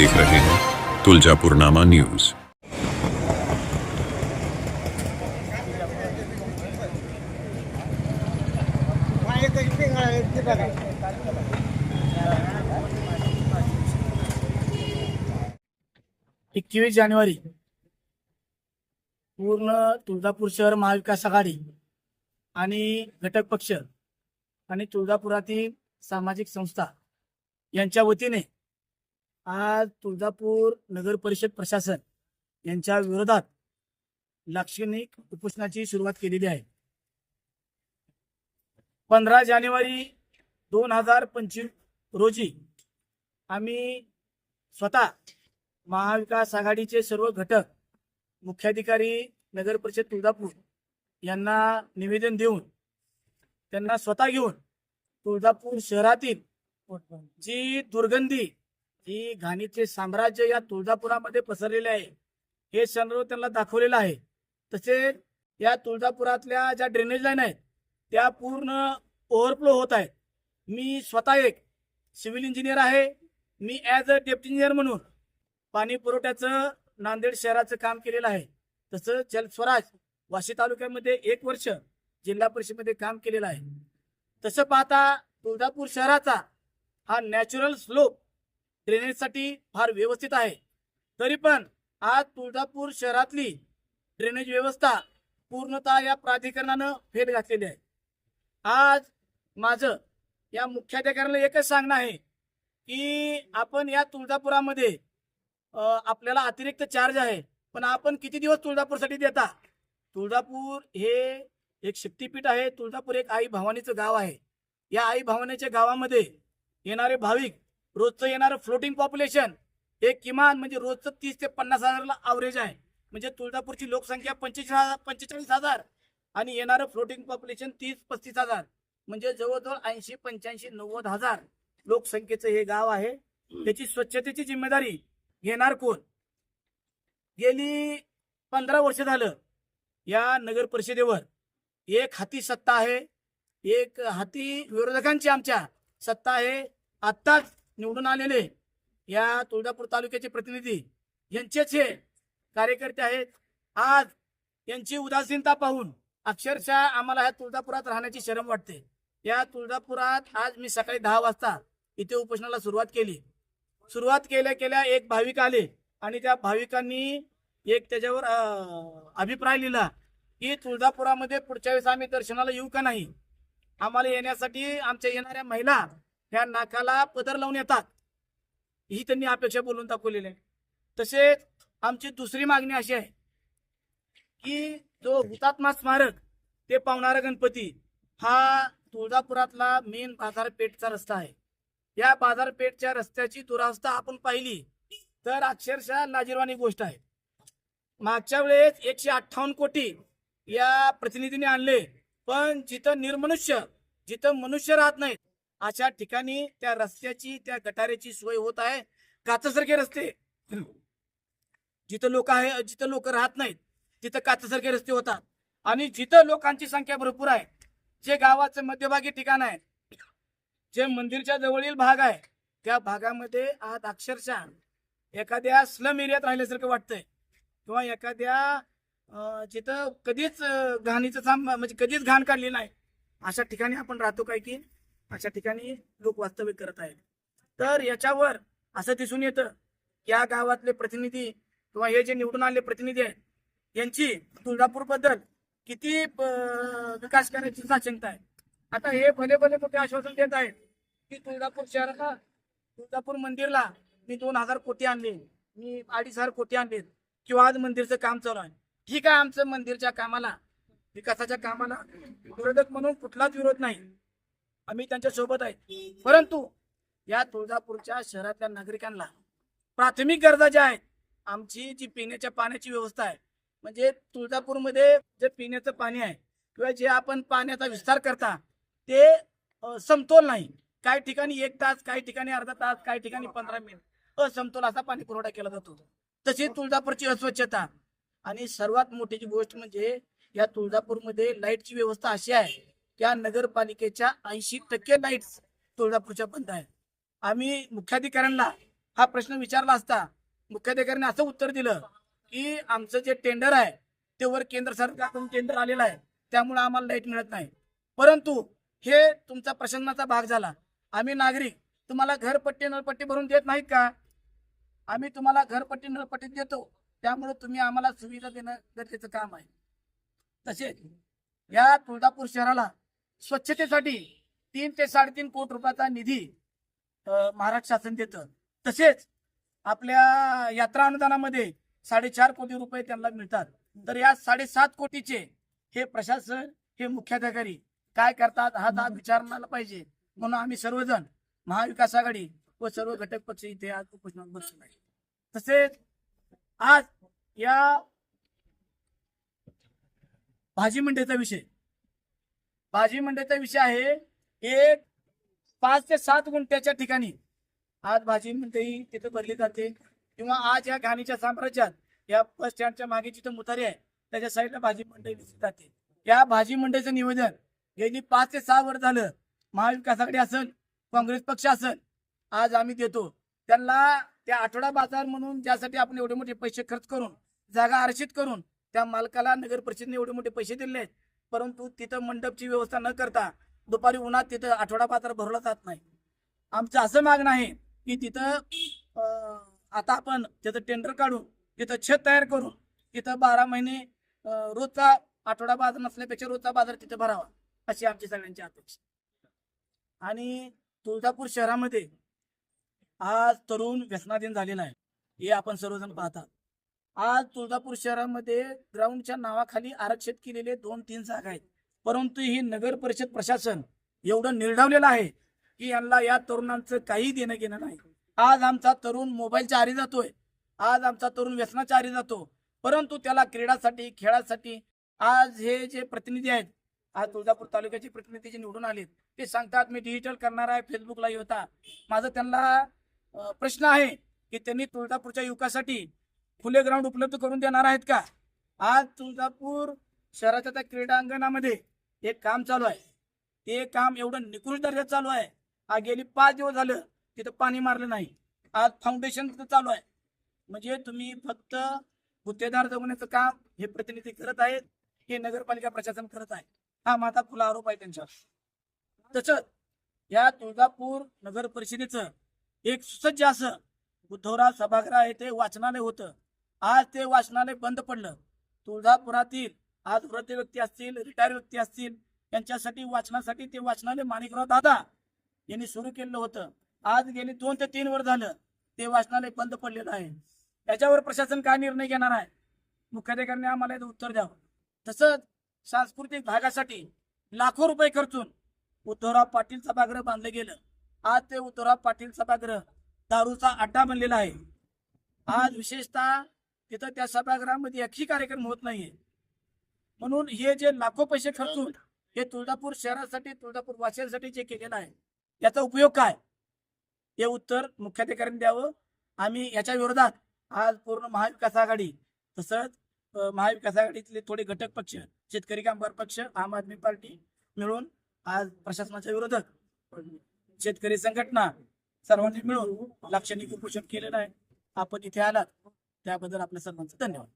देख रहे हैं। तुलजापुरनामा न्यूज। एकवीस जानेवारी पूर्ण तुळजापूर शहर महाविकास आघाडी आणि घटक पक्ष आणि तुळजापुरातील सामाजिक संस्था यांच्या वतीने आज तुळजापूर नगर परिषद प्रशासन यांच्या विरोधात लाक्षणिक उपोषणाची सुरुवात केलेली आहे. पंधरा जानेवारी दोन हजार पंचवीस रोजी आम्ही स्वतः महाविकास आघाडीचे सर्व घटक मुख्याधिकारी नगर परिषद तुळजापूर यांना निवेदन देऊन त्यांना स्वतः घेऊन तुळजापूर शहरातील जी दुर्गंधी जी घाणीचे साम्राज्य या तुळजापुरामध्ये पसरलेले आहे. हे सर्व त्यांना दाखवलेलं आहे. तसेच या तुळजापुरातल्या ज्या ड्रेनेज लाईन आहेत त्या पूर्ण ओव्हरफ्लो होत आहेत. मी स्वतः एक सिव्हिल इंजिनियर आहे. मी ॲज अ डेप्टी इंजिनियर म्हणून पाणी पुरवठ्याचं नांदेड शहराचं काम केलेलं आहे. तसं जलस्वराज वाशी तालुक्यामध्ये एक वर्ष जिल्हा परिषदेमध्ये काम केलेलं आहे. तसं पाहता तुळजापूर शहराचा हा नॅचरल स्लोप ड्रेनेजसाठी फार व्यवस्थित आहे. तरी पण आज तुळजापूर शहरातली ड्रेनेज व्यवस्था पूर्णतः या प्राधिकरणानं फेट घातलेली आहे. आज माझं या मुख्याधिकाऱ्याला एकच सांगणं आहे की आपण या तुळजापुरामध्ये आपल्याला अतिरिक्त चार्ज आहे. पण आपण किती दिवस तुळजापूरसाठी देता? तुळजापूर हे एक शक्तीपीठ आहे. तुळजापूर एक आई भवानीचं गाव आहे. या आई भवानीच्या गावामध्ये येणारे भाविक रोजचं येणारं फ्लोटिंग पॉप्युलेशन हे किमान म्हणजे रोजचं तीस ते पन्नास हजारला अवरेज आहे. म्हणजे तुळजापूरची लोकसंख्या पंचेचाळीस हजार पंचेचाळीस हजार आणि येणारं फ्लोटिंग पॉप्युलेशन तीस पस्तीस हजार. म्हणजे जवळजवळ ऐंशी पंच्याऐंशी नव्वद हजार लोकसंख्येचं हे गाव आहे. त्याची स्वच्छतेची जिम्मेदारी घेणार कोण? गेली पंधरा वर्ष झालं या नगर परिषदेवर. एक हाती सत्ता आहे एक हाती विरोधकांची आमच्या सत्ता आहे. आत्ताच निवडून आलेले या तुळजापूर तालुक्याचे प्रतिनिधी यांचेच हे कार्यकर्ते आहेत. आज यांची उदासीनता पाहून अक्षरशः आम्हाला ह्या तुळजापुरात राहण्याची शरम वाटते. या तुळजापुरात आज मी सकाळी दहा वाजता इथे उपोषणाला सुरुवात केली. सुरुवात केल्या केल्या एक भाविक आले आणि त्या भाविकांनी एक त्याच्यावर अं, अभिप्राय लिहिला की तुळजापुरामध्ये पुढच्या वेळेस आम्ही दर्शनाला येऊ का नाही? आम्हाला येण्यासाठी आमच्या येणाऱ्या महिला ह्या नाकाला पदर लावून येतात. ही त्यांनी अपेक्षा बोलून दाखवलेली आहे. तसेच आमची दुसरी मागणी अशी आहे की जो हुतात्मा स्मारक ते पावणारा गणपती हा तुळजापुरातला मेन बाजारपेठचा रस्ता आहे. या बाजारपेठच्या रस्त्याची दुरावस्था आपण पाहिली तर अक्षरशः लाजीरवाणी गोष्ट आहे. मागच्या वेळेस एकशे अठ्ठावन्न कोटी या प्रतिनिधीने आणले पण जिथं निर्मनुष्य जिथं मनुष्य राहत नाहीत अशा ठिकाणी त्या रस्त्याची त्या गटाऱ्याची सोय होत आहे. काचसारखे रस्ते. जिथं लोक आहे जिथं लोक राहत नाहीत तिथं काचसारखे रस्ते होतात. आणि जिथं लोकांची संख्या भरपूर आहे जे गावाचं मध्यभागी ठिकाण आहे जे मंदिरच्या जवळील भाग आहे त्या भागामध्ये आज अक्षरशः एखाद्या स्लम एरियात राहिल्यासारखं वाटतंय. किंवा एखाद्या जिथं कधीच घाणीचं थांब म्हणजे कधीच घाण काढली नाही. अशा ठिकाणी आपण राहतो काय की अशा ठिकाणी लोक वास्तव्य करत आहेत. तर याच्यावर असं दिसून येतं या गावातले प्रतिनिधी किंवा हे जे निवडून आलेले प्रतिनिधी आहेत यांची तुळजापूरबद्दल किती विकास करायची साशंकता आहे. आता हे भले भले मोठे आश्वासन देत आहेत की तुळजापूर शहराला तुळजापूर मंदिरला मी दोन हजार कोटी आणले मी अडीच हजार कोटी आणले किंवा आज मंदिरचं काम चालू आहे. ठीक आहे आमचं मंदिरच्या कामाला विकासाच्या कामाला विरोधक म्हणून कुठलाच विरोध नाही. आम्ही त्यांच्यासोबत आहे. परंतु या तुळजापूरच्या शहरातल्या नागरिकांना प्राथमिक गरजा ज्या आहेत आमची जी पिण्याच्या पाण्याची व्यवस्था आहे म्हणजे तुळजापूरमध्ये जे पिण्याचं पाणी आहे किंवा जे आपण पाण्याचा विस्तार करता ते समतोल नाही. काही ठिकाणी एक तास काही ठिकाणी अर्धा तास काही ठिकाणी पंधरा मिनिट असमतोल असा पाणी पुरवठा केला जातो. तशी तुळजापूरची अस्वच्छता. आणि सर्वात मोठी जी गोष्ट म्हणजे या तुळजापूरमध्ये लाईटची व्यवस्था अशी आहे त्या नगरपालिकेच्या ऐंशी टक्के लाईट्स तुळजापूरच्या बंद आहेत. आम्ही मुख्याधिकाऱ्यांना हा प्रश्न विचारला असता मुख्याधिकाऱ्यांनी असं उत्तर दिलं की आमचं जे टेंडर आहे ते वर केंद्र सरकारकडून टेंडर आलेलं आहे. त्यामुळे आम्हाला लाइट मिळत नाही. परंतु हे तुमचा प्रसन्नाचा भाग झाला. आम्ही नागरिक तुम्हाला घरपट्टी नळपट्टी भरून देत नाहीत का? आम्ही तुम्हाला घरपट्टी नळपट्टी देतो. त्यामुळे तुम्ही आम्हाला सुविधा देणं गरजेचं काम आहे. तसेच या तुळजापूर शहराला स्वच्छतेसाठी तीन ते साडेतीन कोटी रुपयाचा निधी महाराष्ट्र शासन देतं. तसेच आपल्या यात्रा अनुदानामध्ये साडेचार कोटी रुपये त्यांना मिळतात. तर या साडेसात कोटीचे हे प्रशासन हे मुख्याधिकारी काय करतात हा दाब विचारण्याला पाहिजे. म्हणून आम्ही सर्वजण महाविकास आघाडी व सर्व घटक पक्ष इथे आज उपोषणात बसलो आहे. तसेच आज या भाजी मंडईचा विषय भाजी मंडईचा विषय आहे. एक पाच ते सात गुंठ्याच्या ठिकाणी आज भाजी मंडई तिथे भरली जाते. किंवा आज या घाणीच्या साम्राज्यात या बस स्टँडच्या मागे जिथं मुतारी आहे त्याच्या साईडला भाजी मंडई दिसली जाते. या भाजी मंडईचं निवेदन गेली पाच ते सहा वर्ष झालं. महाविकासाकडे असेल काँग्रेस पक्ष असेल आज आम्ही देतो. त्यांना त्या आठवडा बाजार म्हणून ज्यासाठी आपण एवढे मोठे पैसे खर्च करून जागा आरक्षित करून त्या मालकाला नगर परिषदेने एवढे मोठे पैसे दिले आहेत परंतु तिथं मंडपची व्यवस्था न करता दुपारी उन्हात तिथं आठवडा बाजार भरला जात नाही. आमचं असं मागणं आहे की तिथं अं, आता आपण त्याचं टेंडर काढून तिथं छत तयार करून तिथं बारा महिने रोजचा आठवडा बाजार नसल्यापेक्षा रोजचा बाजार तिथं भरावा अशी आमची सगळ्यांची अपेक्षा. आणि तुळजापूर शहरामध्ये आज तरुण व्यसनाधीन झालेला आहे. हे आपण सर्वजण पाहतात. आज तुळजापूर शहरामध्ये ग्राउंडच्या नावाखाली आरक्षित केलेले दोन तीन जागा आहेत. परंतु ही नगर परिषद प्रशासन एवढं निर्ढावलेलं आहे की यांना या तरुणांचं काही देणं घेणं नाही. आज आमचा तरुण मोबाईलच्या आरी जातोय. आज आमचा तरुण व्यसनाच्या आरी जातो. परंतु त्याला क्रीडासाठी खेळासाठी आज हे जे प्रतिनिधी आहेत आज तुळजापूर तालुक्याचे प्रतिनिधी जे निवडून आलेत ते सांगतात मी डिजिटल करणार आहे फेसबुकला होता. माझं त्यांना प्रश्न आहे की त्यांनी तुळजापूरच्या युवकासाठी फुले ग्राउंड उपलब्ध करून देणार आहेत का? आज तुळजापूर शहराच्या त्या क्रीडांगणामध्ये एक काम चालू आहे. ते काम एवढं निकृष्ट दर्जात चालू आहे. आज गेली पाच दिवस झालं तिथं पाणी मारलं नाही. आज फाउंडेशन तिथं चालू आहे. म्हणजे तुम्ही फक्त गुत्तेदार जगवण्याचं काम हे प्रतिनिधी करत आहेत हे नगरपालिका प्रशासन करत आहे. हा माझा खुला आरोप आहे त्यांच्यावर. तसंच या तुळजापूर नगर परिषदेचं एक सुसज्ज असं बुद्धवराज सभागृह येथे वाचनालय होतं. आज ते वाचनालय बंद पडलं. तुळजापुरातील आज वृद्ध व्यक्ती असतील रिटायर व्यक्ती असतील यांच्यासाठी वाचनासाठी ते वाचनालय माणिकराव दादा यांनी सुरू केलेलं होतं. आज गेली दोन ते तीन वर झालं ते वाचनालय बंद पडलेलं आहे. याच्यावर प्रशासन काय निर्णय घेणार आहे? मुख्याधिकाऱ्यांनी आम्हाला याचं उत्तर द्यावं. तसंच सांस्कृतिक भागासाठी लाखो रुपये खर्चून उद्धवराव पाटील सभागृह बांधलं गेलं. आज ते उद्धवराव पाटील सभागृह दारूचा अड्डा बनलेला आहे. आज विशेषतः तिथं त्या सभागृहामध्ये एकही कार्यक्रम होत नाहीये. म्हणून हे जे लाखो पैसे खर्चून हे तुळजापूर शहरासाठी तुळजापूर वासियांसाठी जे केलेलं आहे याचा उपयोग काय? हे उत्तर मुख्याधिकाऱ्यांनी द्यावं. आम्ही याच्या विरोधात आज पूर्ण महाविकास आघाडी तसंच महाविकास आघाडीतले थोडे घटक पक्ष शेतकरी कामगार पक्ष आम आदमी पार्टी मिळून आज प्रशासनाच्या विरोधात शेतकरी संघटना सर्वांनी मिळून लाक्षणिक उपोषण केलेलं आहे. आपण इथे आलात. त्याबद्दल आपल्या सर्वांचं धन्यवाद.